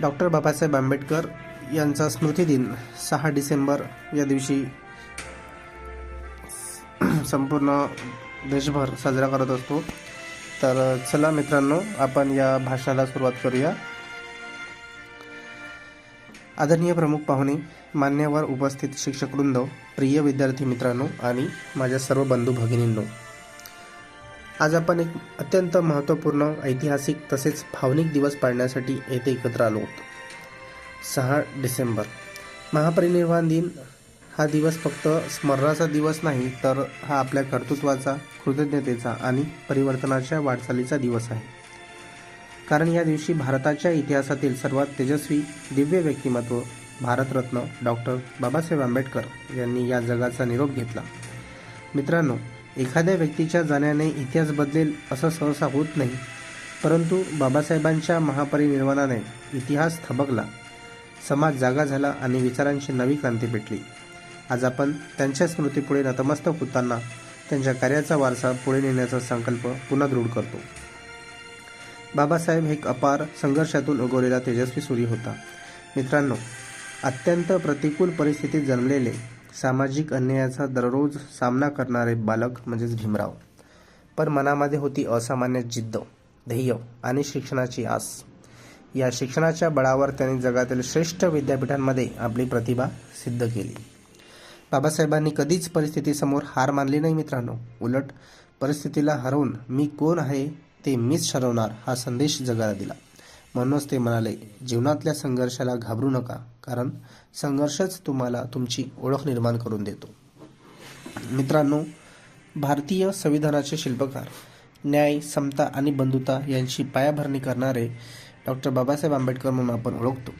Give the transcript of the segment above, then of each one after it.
Doctor Babasaheb Ambedkar यांचा स्मृतिदिन सहा डिसेंबर या दिवशी संपूर्ण देशभर साजरा करत असतो. तर चला मित्रांनो आपण या भाषणाला सुरुवात करूया. आदरणीय प्रमुख पाहुणे मान्यवर उपस्थित शिक्षकवृंद प्रिय विद्यार्थी मित्रांनो आणि माझ्या सर्व बंधू भगिनींनो आज आपण एक अत्यंत महत्त्वपूर्ण ऐतिहासिक तसेच भावनिक दिवस पाळण्यासाठी येथे एकत्र आलो होतो. सहा डिसेंबर. महापरिनिर्वाण दिन. हा दिवस फक्त स्मरणाचा दिवस नाही तर हा आपल्या कर्तृत्वाचा कृतज्ञतेचा आणि परिवर्तनाच्या वाटचालीचा दिवस आहे. कारण या दिवशी भारताच्या इतिहासातील सर्वात तेजस्वी दिव्य व्यक्तिमत्व भारतरत्न डॉक्टर बाबासाहेब आंबेडकर यांनी या जगाचा निरोप घेतला. मित्रांनो एखाद्या व्यक्तीच्या जाण्याने इतिहास बदलेल असं सहसा होत नाही. परंतु बाबासाहेबांच्या महापरिनिर्वाणाने इतिहास थबकला. समाज जागा झाला आणि विचारांची नवी क्रांती पेटली. आज आपण त्यांच्या स्मृतीपुढे नतमस्तक होताना त्यांच्या कार्याचा वारसा पुढे नेण्याचा संकल्प पुन्हा दृढ करतो. बाबासाहेब हे एक अपार संघर्षातून उगवलेला तेजस्वी सूर्य होता. मित्रांनो अत्यंत प्रतिकूल परिस्थितीत जन्मलेले सामाजिक अन्यायाचा दररोज सामना करणारे बालक म्हणजेच भीमराव. पण मनामध्ये होती असामान्य जिद्द ध्येय आणि शिक्षणाची आस. या शिक्षणाच्या बळावर त्यांनी जगातील श्रेष्ठ विद्यापीठांमध्ये आपली प्रतिभा सिद्ध केली. बाबासाहेबांनी कधीच परिस्थितीसमोर हार मानली नाही मित्रांनो. उलट परिस्थितीला हरवून मी कोण आहे ते मीच ठरवणार हा संदेश जगाला दिला. म्हणूनच ते म्हणाले जीवनातल्या संघर्षाला घाबरू नका. कारण संघर्षच तुम्हाला तुमची ओळख निर्माण करून देतो. मित्रांनो भारतीय संविधानाचे शिल्पकार न्याय समता आणि बंधुता यांची पायाभरणी करणारे डॉक्टर बाबासाहेब आंबेडकर म्हणून आपण ओळखतो.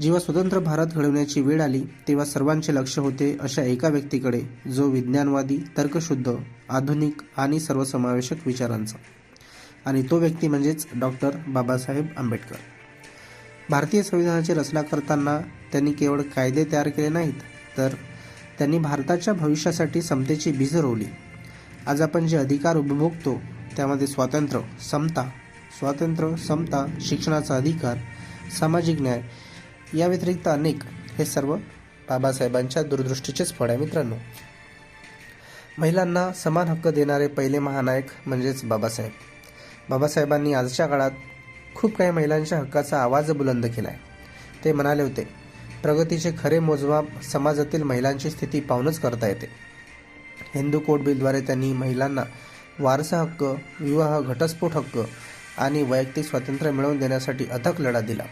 जेव्हा स्वतंत्र भारत घडवण्याची वेळ आली तेव्हा सर्वांचे लक्ष होते अशा एका व्यक्तीकडे जो विज्ञानवादी तर्कशुद्ध आधुनिक आणि सर्वसमावेशक विचारांचा. आणि तो व्यक्ती म्हणजेच डॉक्टर बाबासाहेब आंबेडकर. भारतीय संविधानाची रचना करताना त्यांनी केवळ कायदे तयार केले नाहीत तर त्यांनी भारताच्या भविष्यासाठी समतेची बीज रोवली. आज आपण जे अधिकार उपभोगतो त्यामध्ये स्वातंत्र्य समता स्वातंत्र्य समता शिक्षणाचा अधिकार सामाजिक न्याय या व्यतिरिक्त अनेक हे सर्व बाबासाहेबांच्या दूरदृष्टीचेच फळ आहे मित्रांनो. महिलांना समान हक्क देणारे पहिले महानायक म्हणजेच बाबासाहेब. बाबासाहेबांनी आजच्या काळात खूप काही महिलांच्या हक्काचा आवाज बुलंद केला आहे ते म्हणाले होते प्रगतीचे खरे मोजमाप समाजातील महिलांची स्थिती पाहूनच करता येते. हिंदू कोड बिलद्वारे त्यांनी महिलांना वारसा हक्क विवाह घटस्फोट हक्क आणि वैयक्तिक स्वातंत्र्य मिळवून देण्यासाठी अथक लढा दिला.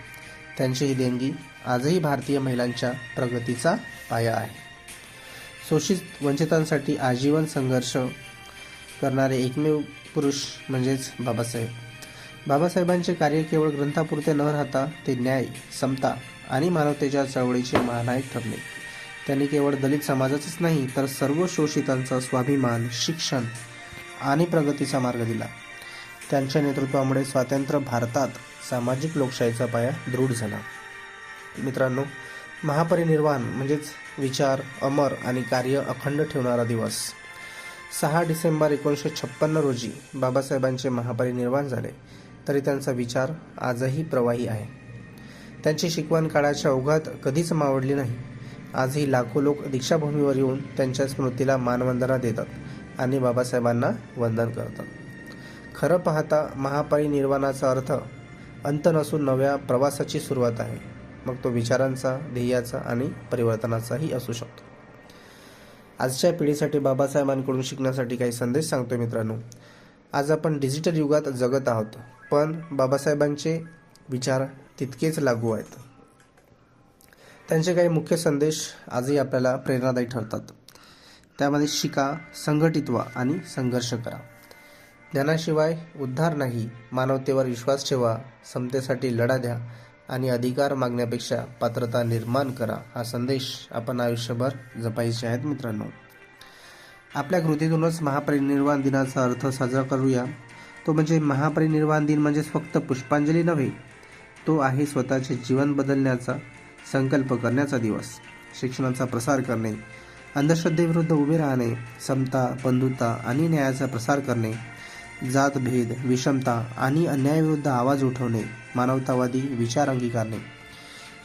त्यांची ही देणगी आजही भारतीय महिलांच्या प्रगतीचा पाया आहे. शोषित वंचितांसाठी आजीवन संघर्ष करणारे एकमेव पुरुष म्हणजेच बाबासाहेब. बाबासाहेबांचे कार्य केवळ ग्रंथापुरते न राहता ते न्याय समता आणि मानवतेच्या चळवळीचे महानायक ठरले. त्यांनी केवळ दलित समाजाचंच नाही तर सर्व शोषितांचा स्वाभिमान शिक्षण आणि प्रगतीचा मार्ग दिला. त्यांच्या नेतृत्वामुळे स्वातंत्र्य भारतात सामाजिक लोकशाहीचा पाया दृढ झाला. मित्रांनो महापरिनिर्वाण म्हणजेच विचार अमर आणि कार्य अखंड ठेवणारा दिवस. सहा डिसेंबर एकोणीसशे छप्पन्न रोजी बाबासाहेबांचे महापरिनिर्वाण झाले. तरी त्यांचा विचार आजही प्रवाही आहे. त्यांची शिकवण काळाच्या ओघात कधीच मावडली नाही. आजही लाखो लोक दीक्षाभूमीवर येऊन त्यांच्या स्मृतीला मानवंदना देतात आणि बाबासाहेबांना वंदन करतात. खरं पाहता महापरिनिर्वाणाचा अर्थ अंत नसून नव्या प्रवासाची सुरुवात आहे. मग तो विचारांचा ध्येयाचा आणि परिवर्तनाचाही असू शकतो. आजच्या पिढीसाठी बाबासाहेबांकडून शिकण्यासाठी काही संदेश सांगतोय मित्रांनो. आज आपण डिजिटल युगात जगत आहोत. पण बाबासाहेबांचे विचार तितकेच लागू आहेत. त्यांचे काही मुख्य संदेश आजही आपल्याला प्रेरणादायी ठरतात. त्यामध्ये शिका संघटित व्हा आणि संघर्ष करा. ज्ञानाशिवाय उद्धार नाही मानवतेवर विश्वास ठेवा समतेसाठी लढा द्या आणि अधिकार मागण्यापेक्षा पात्रता निर्माण करा हा संदेश आपण आयुष्यभर जपायचे आहेत मित्रांनो. आपल्या कृतीतूनच महापरिनिर्वाण दिनाचा अर्थ साजरा करूया. तो म्हणजे महापरिनिर्वाण दिन म्हणजेच फक्त पुष्पांजली नव्हे तो आहे स्वतःचे जीवन बदलण्याचा संकल्प करण्याचा दिवस शिक्षणाचा प्रसार करणे अंधश्रद्धेविरुद्ध उभे राहणे समता बंधुता आणि न्यायाचा प्रसार करणे जातभेद विषमता आणि अन्यायाविरुद्ध आवाज उठवणे मानवतावादी विचार अंगीकारणे.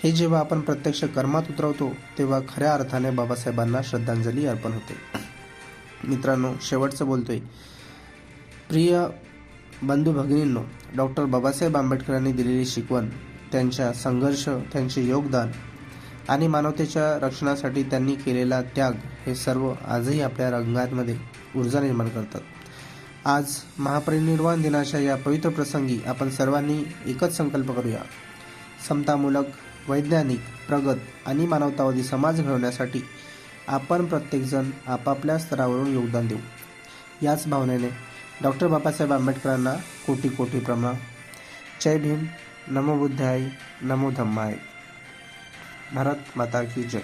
हे जेव्हा आपण प्रत्यक्ष कर्मात उतरवतो तेव्हा खऱ्या अर्थाने बाबासाहेबांना श्रद्धांजली अर्पण होते. मित्रांनो शेवटचं बोलतोय. प्रिय बंधू भगिनींनो डॉक्टर बाबासाहेब आंबेडकरांनी दिलेली शिकवण त्यांच्या संघर्ष त्यांचे योगदान आणि मानवतेच्या रक्षणासाठी त्यांनी केलेला त्याग हे सर्व आजही आपल्या रंगांमध्ये ऊर्जा निर्माण करतात. आज महापरिनिर्वाण दिनाच्या या पवित्र प्रसंगी आपण सर्वांनी एकच संकल्प करूया. समतामूलक वैज्ञानिक प्रगत आणि मानवतावादी समाज घडवण्यासाठी आपण प्रत्येकजण आपापल्या स्तरावरून योगदान देऊ. याच भावनेने डॉक्टर बाबासाहेब आंबेडकरांना कोटी कोटी प्रणाम. जय भीम. नमो बुद्धाय. नमो धम्माय. भारत माता की जय.